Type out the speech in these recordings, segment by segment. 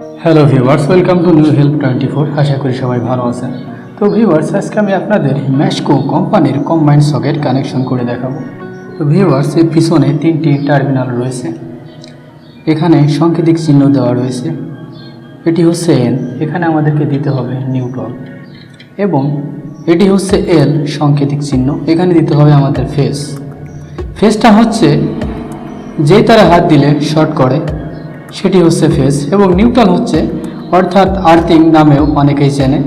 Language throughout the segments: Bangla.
Hello viewers welcome to new help twenty four আশা করি সবাই ভালো আছেন। তো ভিউয়ার্স আজকে আমি আপনাদের ম্যাশকো কোম্পানির কম্বাইন্ড সকেট কানেকশন করে দেখাবো। তো ভিউয়ার্স এর পিছনে তিনটি টার্মিনাল রয়েছে। এখানে সাংকেতিক চিহ্ন দেওয়া রয়েছে। এটি হচ্ছে এন এখানে আমাদেরকে দিতে হবে নিউট্রন এবং এটি হচ্ছে এল সাংকেতিক চিহ্ন। এখানে দিতে হবে আমাদের ফেস ফেসটা হচ্ছে যেই তারা হাত দিলে শর্ট করে সেটি হচ্ছে ফেস এবং নিউট্রাল হচ্ছে, অর্থাৎ আর্থিং নামেও অনেকেই চেনে।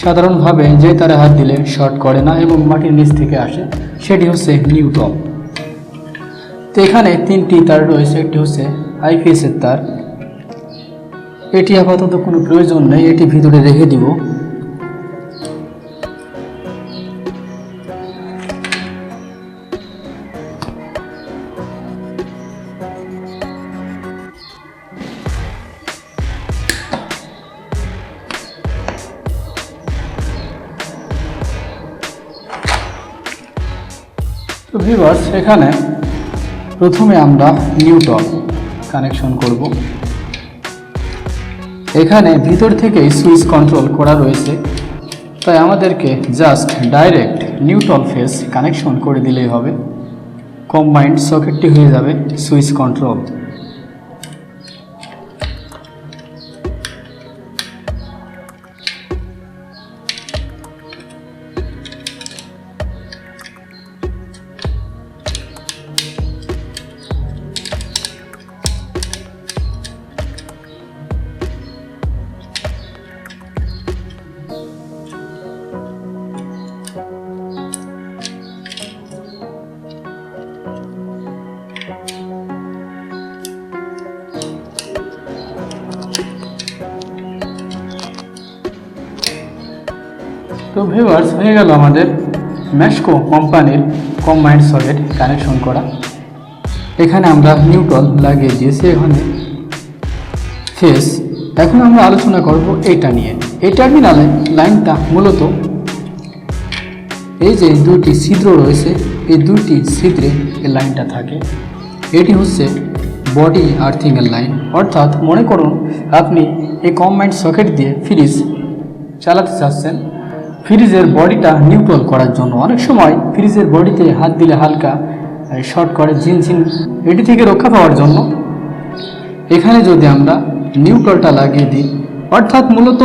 সাধারণভাবে যে তারা হাত দিলে শর্ট করে না এবং মাটির নিচ থেকে আসে, সেটি হচ্ছে নিউট্রল তো এখানে তিনটি তার রয়েছে, একটি হচ্ছে আইপিএসের তার। এটি আপাতত কোনো প্রয়োজন নেই, এটি ভিতরে রেখে দিব। ভিভার্স এখানে প্রথমে আমরা নিউটন কানেকশন করব। এখানে ভিতর থেকেই সুইচ কন্ট্রোল করা রয়েছে। তাই আমাদেরকে just direct neutral phase connection করে দিলেই হবে। কম্বাইন্ড সকেটটি হয়ে যাবে সুইচ কন্ট্রোল তো ভিউয়ার্স হয়ে গেল আমাদের ম্যাশকো কোম্পানির কম্বাইন্ড সকেট কানেকশন করা। এখানে আমরা নিউট্রল লাগিয়ে দিয়েছি এখানে। ফেস এখন আমরা আলোচনা করব এটা নিয়ে। এই টার্মিনালে লাইনটা মূলত এই যে দুটি ছিদ্র রয়েছে, এই দুইটি ছিদ্রে এই লাইনটা থাকে। এটি হচ্ছে বডি আর্থিংয়ের লাইন অর্থাৎ মনে করুন, আপনি এই কম্বাইন্ড সকেট দিয়ে ফ্রিজ চালাতে চাচ্ছেন। ফ্রিজের বডিটা নিউট্রাল করার জন্য। অনেক সময় ফ্রিজের বডিতে হাত দিলে হালকা শর্ট করে ঝিনঝিন এটি থেকে রক্ষা পাওয়ার জন্য এখানে যদি আমরা নিউট্রালটা লাগিয়ে দিই, অর্থাৎ মূলত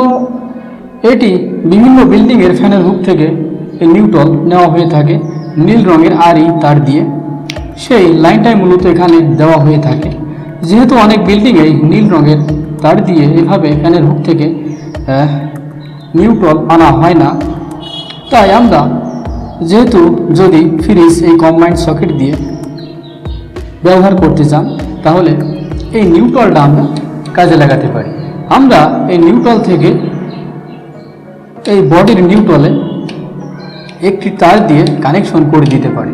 এটি বিভিন্ন বিল্ডিংয়ের ফ্যানের হুক থেকে নিউট্রল নেওয়া হয়ে থাকে, নীল রঙের আরই তার দিয়ে। সেই লাইনটাই মূলত এখানে দেওয়া হয়ে থাকে। যেহেতু অনেক বিল্ডিংয়েই নীল রঙের তার দিয়ে এভাবে ফ্যানের হুক থেকে আহ, নিউট্রল আনা হয় না। তাই আমরা যেহেতু যদি ফ্রিজ এই কম্বাইন্ড সকেট দিয়ে ব্যবহার করতে চান তাহলে এই নিউট্রলটা আমরা কাজে লাগাতে পারি। আমরা এই নিউট্রল থেকে এই বডির নিউট্রলে একটি তার দিয়ে কানেকশন করে দিতে পারি।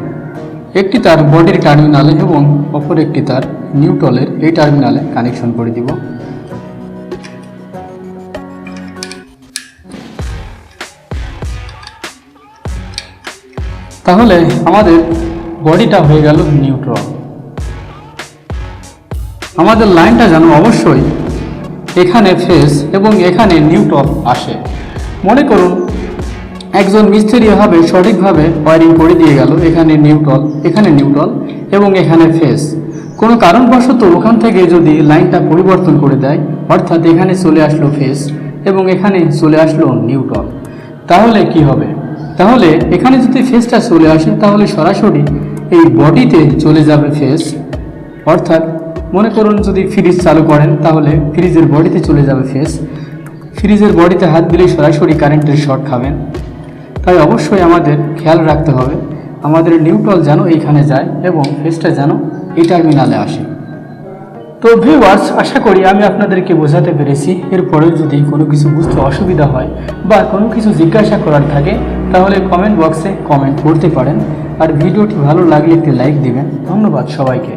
একটি তার বডির টার্মিনালে এবং অপর একটি তার নিউট্রলের এই টার্মিনালে কানেকশন করে দিব। তাহলে আমাদের বডিটা হয়ে গেল নিউট্রল আমাদের লাইনটা যেন অবশ্যই এখানে ফেস এবং এখানে নিউট্রল আসে। মনে করুন, একজন মিস্ত্রি এভাবে সঠিকভাবে ওয়ারিং করে দিয়ে গেল, এখানে নিউট্রল এখানে নিউট্রল এবং এখানে ফেস কোনো কারণবশত ওখান থেকে যদি লাইনটা পরিবর্তন করে দেয়, অর্থাৎ এখানে চলে আসলো ফেস এবং এখানে চলে আসলো নিউট্রল তাহলে কি হবে? তাহলে এখানে যদি ফেসটা চলে আসে, তাহলে সরাসরি এই বডিতে চলে যাবে ফেস অর্থাৎ মনে করুন যদি ফ্রিজ চালু করেন, তাহলে ফ্রিজের বডিতে চলে যাবে ফেস ফ্রিজের বডিতে হাত দিলেই সরাসরি কারেন্টের শর্ট খাবেন। তাই অবশ্যই আমাদের খেয়াল রাখতে হবে, আমাদের নিউট্রল যেন এইখানে যায় এবং ফেসটা যেন এই টার্মিনালে আসে। তো ভিউয়ার্স আশা করি আমি আপনাদেরকে বোঝাতে পেরেছি। এরপরেও যদি কোনো কিছু বুঝতে অসুবিধা হয় বা কোনো কিছু জিজ্ঞাসা করার থাকে তাহলে কমেন্ট বক্সে কমেন্ট করতে পারেন। আর ভিডিওটি ভালো লাগলে একটি লাইক দেবেন। ধন্যবাদ সবাইকে।